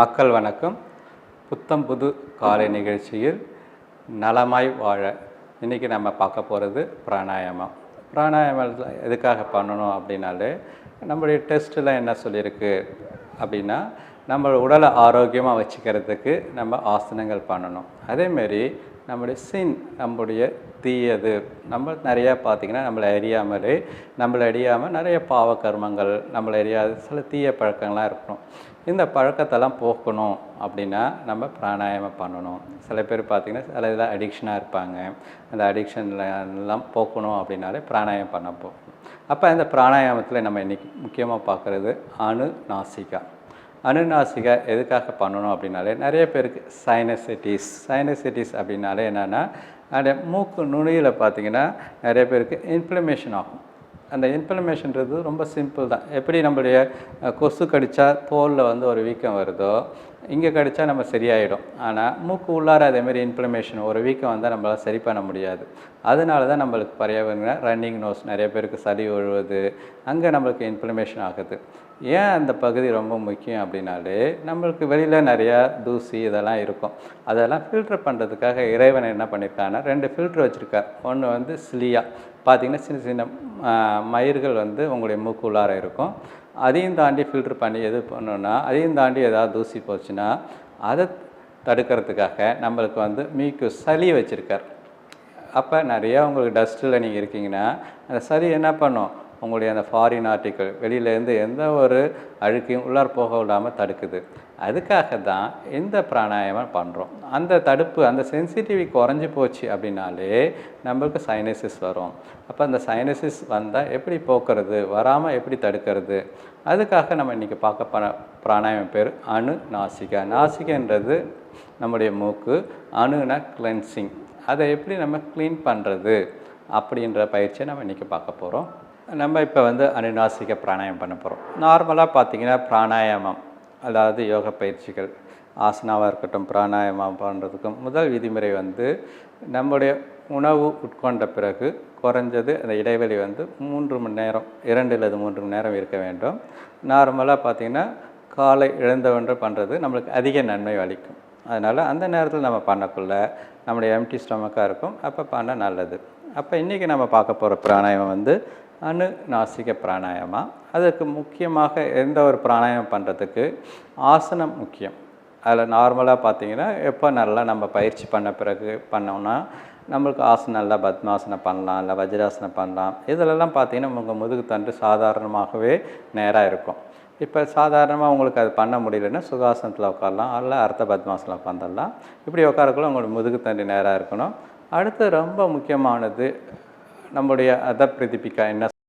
மக்கள் வணக்கம். புத்தம் புது காலை நிகழ்ச்சியில் நலமாய் வாழ இன்றைக்கி நம்ம பார்க்க போகிறது பிராணாயாமம். பிராணாயாமம் எதுக்காக பண்ணணும் அப்படின்னாலே நம்மளுடைய டெஸ்ட்டில் என்ன சொல்லியிருக்கு அப்படின்னா நம்ம உடலை ஆரோக்கியமாக வச்சுக்கிறதுக்கு நம்ம ஆசனங்கள் பண்ணணும். அதேமாரி நம்முடைய சின் நம்முடைய தீயது நம்ம நிறையா பார்த்திங்கன்னா நம்மளை அறியாமலே நம்மளை அறியாமல் நிறைய பாவ கர்மங்கள் நம்மளை அறியாத சில தீய பழக்கங்கள்லாம் இருக்கணும். இந்த பழக்கத்தெல்லாம் போக்கணும் அப்படின்னா நம்ம பிராணாயாமம் பண்ணணும். சில பேர் பார்த்திங்கன்னா சில இதில் அடிக்ஷனாக இருப்பாங்க. அந்த அடிக்ஷனில் எல்லாம் போக்கணும் அப்படின்னாலே பிராணாயாமம் பண்ண போகணும் அப்போ இந்த பிராணாயாமத்தில் நம்ம இன்றைக்கி முக்கியமாக பார்க்குறது அணுநாசிகா. நாசிகா எதுக்காக பண்ணணும் அப்படின்னாலே நிறைய பேருக்கு சைனசிட்டிஸ் சைனசிட்டிஸ் அப்படின்னாலே என்னென்னா அந்த மூக்கு நுனியில் பார்த்தீங்கன்னா நிறைய பேருக்கு இன்ஃப்ளமேஷன் ஆகும். அந்த இன்ஃப்ளமேஷன்றது ரொம்ப சிம்பிள் தான். எப்படி நம்மளுடைய கொசு கடித்தா தோலில் வந்து ஒரு வீக்கம் வருதோ இங்கே கடித்தா நம்ம சரியாயிடும். ஆனால் மூக்கு உள்ளார அதேமாரி இன்ஃப்ளமேஷன் ஒரு வீக்கம் வந்தால் நம்மளால் சரி பண்ண முடியாது. அதனால தான் நம்மளுக்கு பரியவங்க ரன்னிங் நோஸ் நிறைய பேருக்கு சளி உழுவது. அங்கே நம்மளுக்கு இன்ஃப்ளமேஷன் ஆகுது. ஏன் அந்த பகுதி ரொம்ப முக்கியம் அப்படின்னாலே நம்மளுக்கு வெளியில் நிறையா தூசி இதெல்லாம் இருக்கும். அதெல்லாம் ஃபில்டர் பண்ணுறதுக்காக இறைவன் என்ன பண்ணியிருக்காங்கன்னா ரெண்டு ஃபில்டர் வச்சுருக்கார். ஒன்று வந்து ஸ்லியா பார்த்திங்கன்னா சின்ன சின்ன மயிர்கள் வந்து உங்களுடைய மூக்கு உள்ளார இருக்கும். அதையும் தாண்டி ஃபில்டர் பண்ணி எது பண்ணணும்னா அதையும் தாண்டி ஏதாவது தூசி போச்சுன்னா அதை தடுக்கிறதுக்காக நம்மளுக்கு வந்து மீக்கு சளி வச்சுருக்கார். அப்போ நிறையா உங்களுக்கு டஸ்ட்டில் நீங்கள் இருக்கீங்கன்னா அந்த சளி என்ன பண்ணும்? உங்களுடைய அந்த ஃபாரின் ஆர்டிக்கல் வெளியிலேருந்து எந்த ஒரு அழுக்கையும் உள்ளார போக விடாமல் தடுக்குது. அதுக்காக தான் இந்த பிராணாயாமம் பண்ணுறோம் அந்த தடுப்பு அந்த சென்சிட்டிவி குறைஞ்சி போச்சு அப்படின்னாலே நம்மளுக்கு சைனசிஸ் வரும். அப்போ அந்த சைனசிஸ் வந்தால் எப்படி போக்குறது வராமல் எப்படி தடுக்கிறது? அதுக்காக நம்ம இன்றைக்கி பார்க்க போன பிராணாயாமம் பேர் அணு நாசிகா. நாசிகன்றது நம்முடைய மூக்கு அணுனா கிளென்சிங் அதை எப்படி நம்ம க்ளீன் பண்ணுறது அப்படின்ற பயிற்சியை நம்ம இன்றைக்கி பார்க்க போகிறோம் நம்ம இப்போ வந்து அணுநாசிக பிராணாயம் பண்ண போகிறோம் நார்மலாக பார்த்தீங்கன்னா பிராணாயாமம். அதாவது யோக பயிற்சிகள் ஆசனாவாக இருக்கட்டும் பிராணாயாமம் பண்ணுறதுக்கும் முதல் விதிமுறை வந்து நம்முடைய உணவு உட்கொண்ட பிறகு குறைஞ்சது அந்த இடைவெளி வந்து மூன்று மணி நேரம் இரண்டு அல்லது மூன்று மணி நேரம் இருக்க வேண்டும். நார்மலாக பார்த்தீங்கன்னா காலை எழுந்தவன்று பண்ணுறது நம்மளுக்கு அதிக நன்மை அளிக்கும். அதனால் அந்த நேரத்தில் நம்ம பண்ணக்குள்ள நம்முடைய எம்டி ஸ்டொமக்காக இருக்கும். அப்போ பண்ண நல்லது. அப்போ இன்றைக்கி நம்ம பார்க்க போகிற பிராணாயாமம் வந்து அணுநாசிக நாசிக அதுக்கு முக்கியமாக எந்த ஒரு பிராணாயமம் பண்ணுறதுக்கு ஆசனம் முக்கியம். அதில் நார்மலாக பார்த்தீங்கன்னா எப்போ நல்லா நம்ம பயிற்சி பண்ண பிறகு பண்ணோம்னா நம்மளுக்கு ஆசனம் நல்லா பத்மாசனம் பண்ணலாம் இல்லை வஜ்ராசனம் பண்ணலாம். இதிலெல்லாம் பார்த்தீங்கன்னா உங்கள் முதுகு தண்டு சாதாரணமாகவே நேராக இருக்கும். இப்போ சாதாரணமாக உங்களுக்கு அது பண்ண முடியலன்னா சுகாசனத்தில் உட்காரலாம் அல்ல அர்த்த பத்மாசனம் உட்காந்துடலாம் இப்படி உட்காரக்குள்ள உங்களுக்கு முதுகு தண்டு நேராக இருக்கணும். அடுத்து ரொம்ப முக்கியமானது நம்முடைய அத பிரதிபிக்கா என்ன